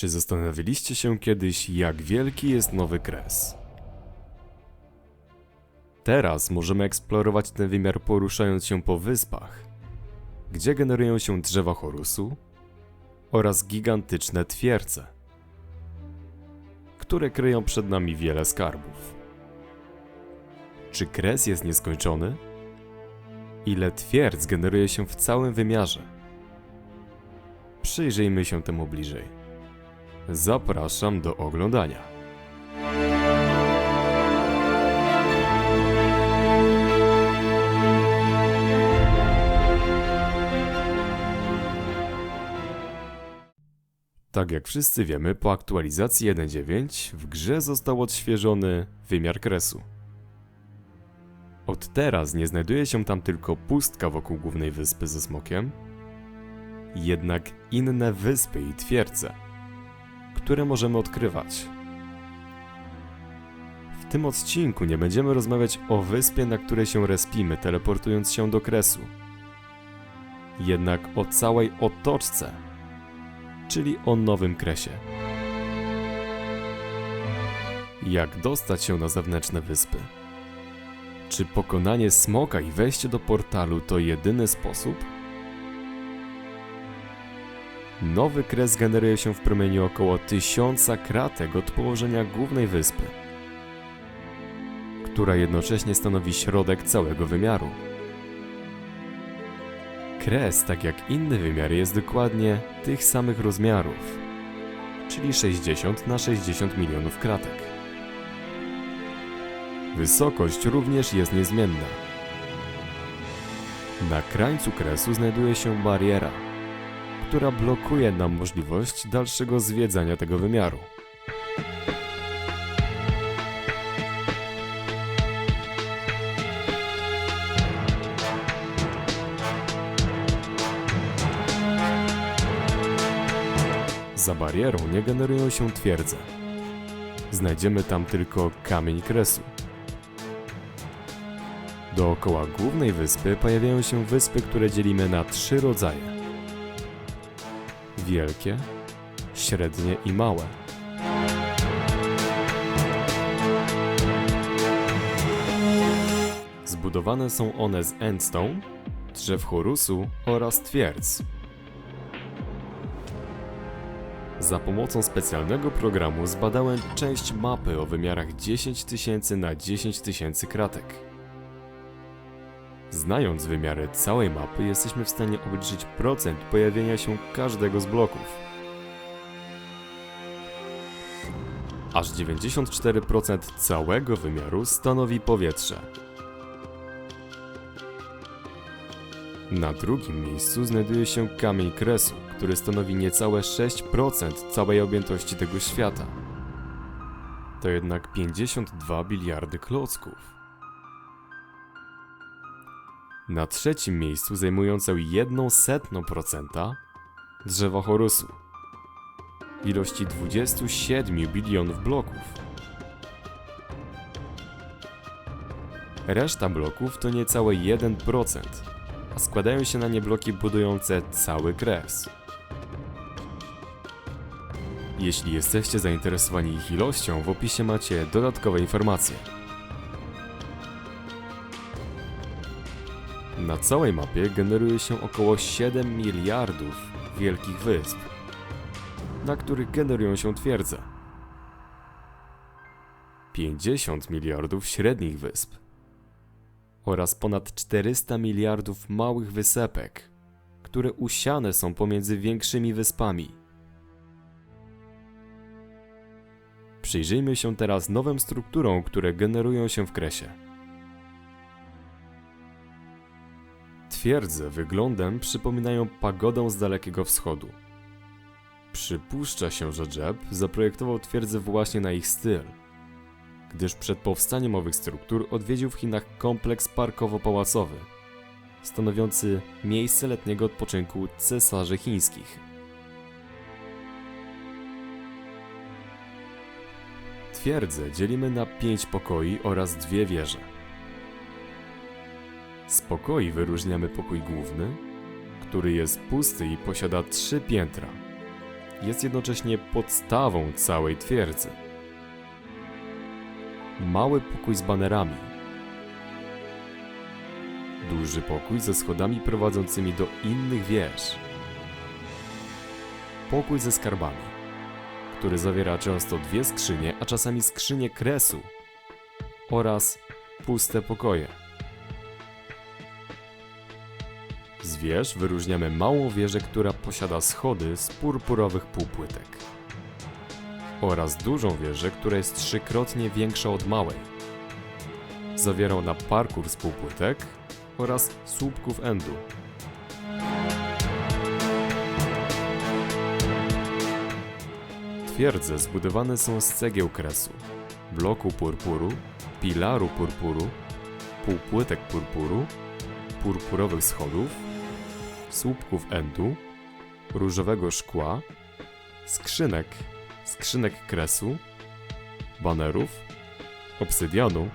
Czy zastanawialiście się kiedyś, jak wielki jest Nowy Kres? Teraz możemy eksplorować ten wymiar poruszając się po wyspach, gdzie generują się drzewa Horusu oraz gigantyczne twierdze, które kryją przed nami wiele skarbów. Czy kres jest nieskończony? Ile twierdz generuje się w całym wymiarze? Przyjrzyjmy się temu bliżej. Zapraszam do oglądania. Tak jak wszyscy wiemy, po aktualizacji 1.9 w grze został odświeżony wymiar kresu. Od teraz nie znajduje się tam tylko pustka wokół głównej wyspy ze smokiem, jednak inne wyspy i twierdze, które możemy odkrywać. W tym odcinku nie będziemy rozmawiać o wyspie, na której się respimy, teleportując się do kresu, jednak o całej otoczce, czyli o nowym kresie. Jak dostać się na zewnętrzne wyspy? Czy pokonanie smoka i wejście do portalu to jedyny sposób? Nowy kres generuje się w promieniu około 1000 kratek od położenia głównej wyspy, która jednocześnie stanowi środek całego wymiaru. Kres, tak jak inny wymiar, jest dokładnie tych samych rozmiarów, czyli 60 na 60 milionów kratek. Wysokość również jest niezmienna. Na krańcu kresu znajduje się bariera, która blokuje nam możliwość dalszego zwiedzania tego wymiaru. Za barierą nie generują się twierdze. Znajdziemy tam tylko kamień kresu. Dookoła głównej wyspy pojawiają się wyspy, które dzielimy na trzy rodzaje: wielkie, średnie i małe. Zbudowane są one z endstone, drzew chorusu oraz twierdz. Za pomocą specjalnego programu zbadałem część mapy o wymiarach 10 tysięcy na 10 tysięcy kratek. Znając wymiary całej mapy, jesteśmy w stanie obliczyć procent pojawienia się każdego z bloków. Aż 94% całego wymiaru stanowi powietrze. Na drugim miejscu znajduje się kamień kresu, który stanowi niecałe 6% całej objętości tego świata. To jednak 52 biliardy klocków. Na trzecim miejscu zajmujące 1 setną procenta drzewa Horusu w ilości 27 bilionów bloków. Reszta bloków to niecałe 1%, a składają się na nie bloki budujące cały kres. Jeśli jesteście zainteresowani ich ilością, w opisie macie dodatkowe informacje. Na całej mapie generuje się około 7 miliardów wielkich wysp, na których generują się twierdze. 50 miliardów średnich wysp oraz ponad 400 miliardów małych wysepek, które usiane są pomiędzy większymi wyspami. Przyjrzyjmy się teraz nowym strukturom, które generują się w kresie. Twierdze wyglądem przypominają pagodę z Dalekiego Wschodu. Przypuszcza się, że Jeb zaprojektował twierdzę właśnie na ich styl, gdyż przed powstaniem owych struktur odwiedził w Chinach kompleks parkowo-pałacowy, stanowiący miejsce letniego odpoczynku cesarzy chińskich. Twierdzę dzielimy na pięć pokoi oraz dwie wieże. Z pokoi wyróżniamy pokój główny, który jest pusty i posiada trzy piętra, jest jednocześnie podstawą całej twierdzy. Mały pokój z banerami. Duży pokój ze schodami prowadzącymi do innych wież. Pokój ze skarbami, który zawiera często dwie skrzynie, a czasami skrzynię kresu oraz puste pokoje. Wież wyróżniamy małą wieżę, która posiada schody z purpurowych półpłytek. Oraz dużą wieżę, która jest trzykrotnie większa od małej. Zawiera ona parkur z półpłytek oraz słupków endu. Twierdze zbudowane są z cegieł kresu, bloku purpuru, pilaru purpuru, półpłytek purpuru, purpurowych schodów, słupków endu, różowego szkła, skrzynek, skrzynek kresu, banerów, obsydianu,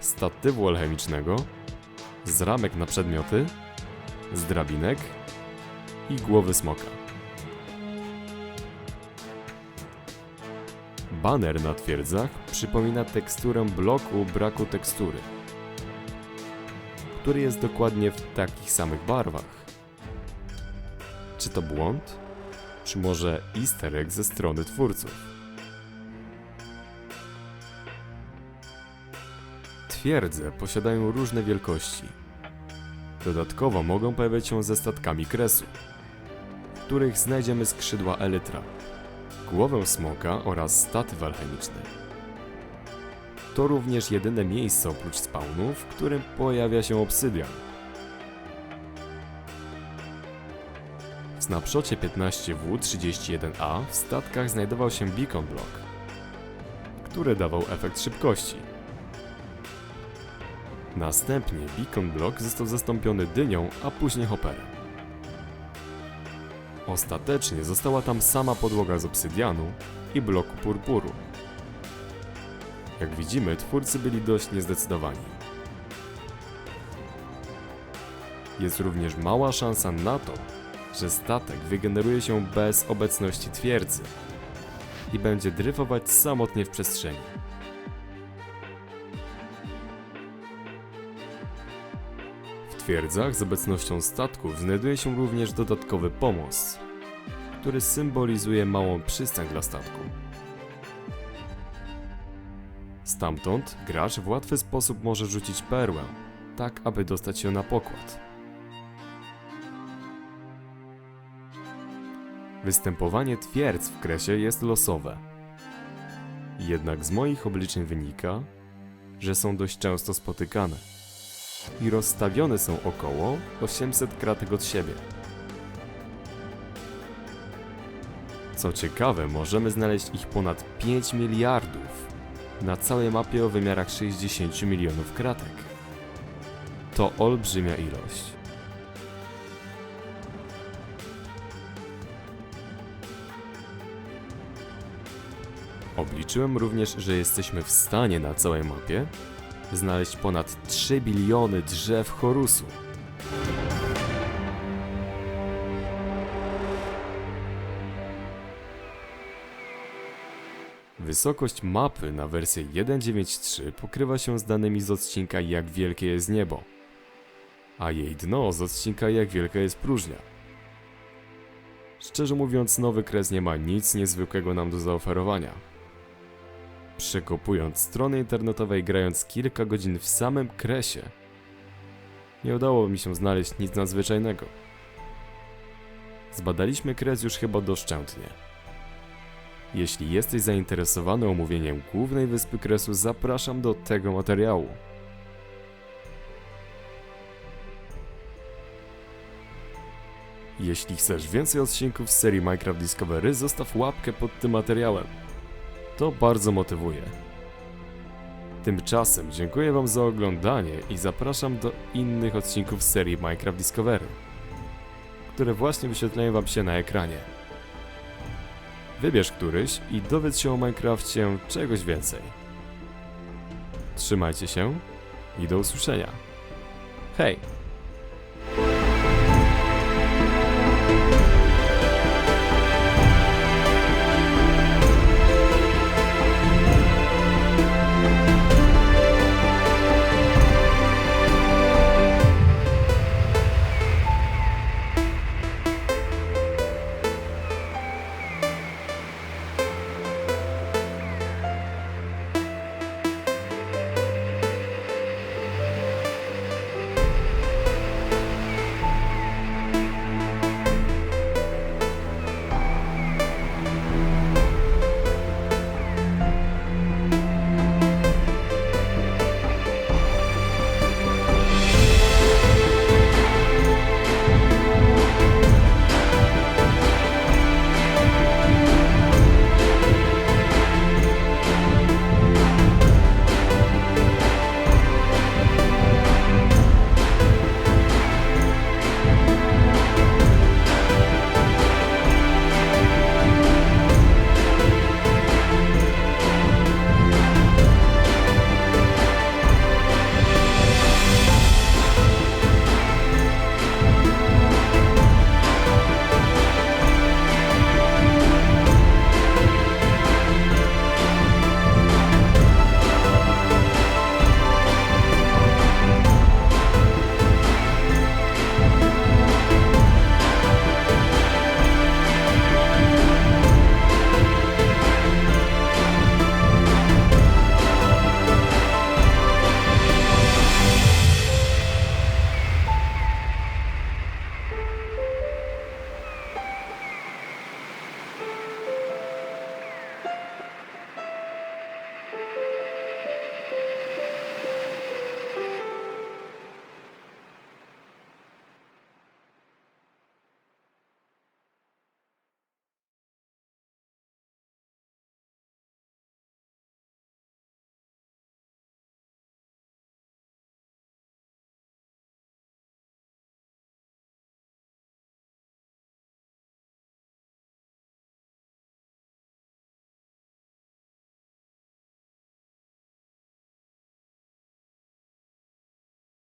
statywu alchemicznego, z ramek na przedmioty, z drabinek i głowy smoka. Baner na twierdzach przypomina teksturę bloku braku tekstury, który jest dokładnie w takich samych barwach. Czy to błąd? Czy może easter egg ze strony twórców? Twierdze posiadają różne wielkości. Dodatkowo mogą pojawiać się ze statkami kresu, w których znajdziemy skrzydła elytra, głowę smoka oraz statyw alchemiczny. To również jedyne miejsce oprócz spawnów, w którym pojawia się obsydian. W snapshocie 15W31A w statkach znajdował się beacon block, który dawał efekt szybkości. Następnie beacon block został zastąpiony dynią, a później hopperem. Ostatecznie została tam sama podłoga z obsydianu i bloku purpuru. Jak widzimy, twórcy byli dość niezdecydowani. Jest również mała szansa na to, że statek wygeneruje się bez obecności twierdzy i będzie dryfować samotnie w przestrzeni. W twierdzach z obecnością statków znajduje się również dodatkowy pomost, który symbolizuje małą przystań dla statku. Stamtąd gracz w łatwy sposób może rzucić perłę, tak aby dostać się na pokład. Występowanie twierdz w kresie jest losowe. Jednak z moich obliczeń wynika, że są dość często spotykane i rozstawione są około 800 kratek od siebie. Co ciekawe, możemy znaleźć ich ponad 5 miliardów na całej mapie o wymiarach 60 milionów kratek. To olbrzymia ilość. Obliczyłem również, że jesteśmy w stanie na całej mapie znaleźć ponad 3 biliony drzew chorusu. Wysokość mapy na wersję 1.9.3 pokrywa się z danymi z odcinka Jak wielkie jest niebo, a jej dno z odcinka Jak wielka jest próżnia. Szczerze mówiąc, nowy kres nie ma nic niezwykłego nam do zaoferowania. Przekopując strony internetowe i grając kilka godzin w samym kresie, nie udało mi się znaleźć nic nadzwyczajnego. Zbadaliśmy kres już chyba doszczętnie. Jeśli jesteś zainteresowany omówieniem głównej wyspy kresu, zapraszam do tego materiału. Jeśli chcesz więcej odcinków z serii Minecraft Discovery, zostaw łapkę pod tym materiałem. To bardzo motywuje. Tymczasem dziękuję Wam za oglądanie i zapraszam do innych odcinków serii Minecraft Discovery, które właśnie wyświetlają Wam się na ekranie. Wybierz któryś i dowiedz się o Minecrafcie czegoś więcej. Trzymajcie się i do usłyszenia. Hej!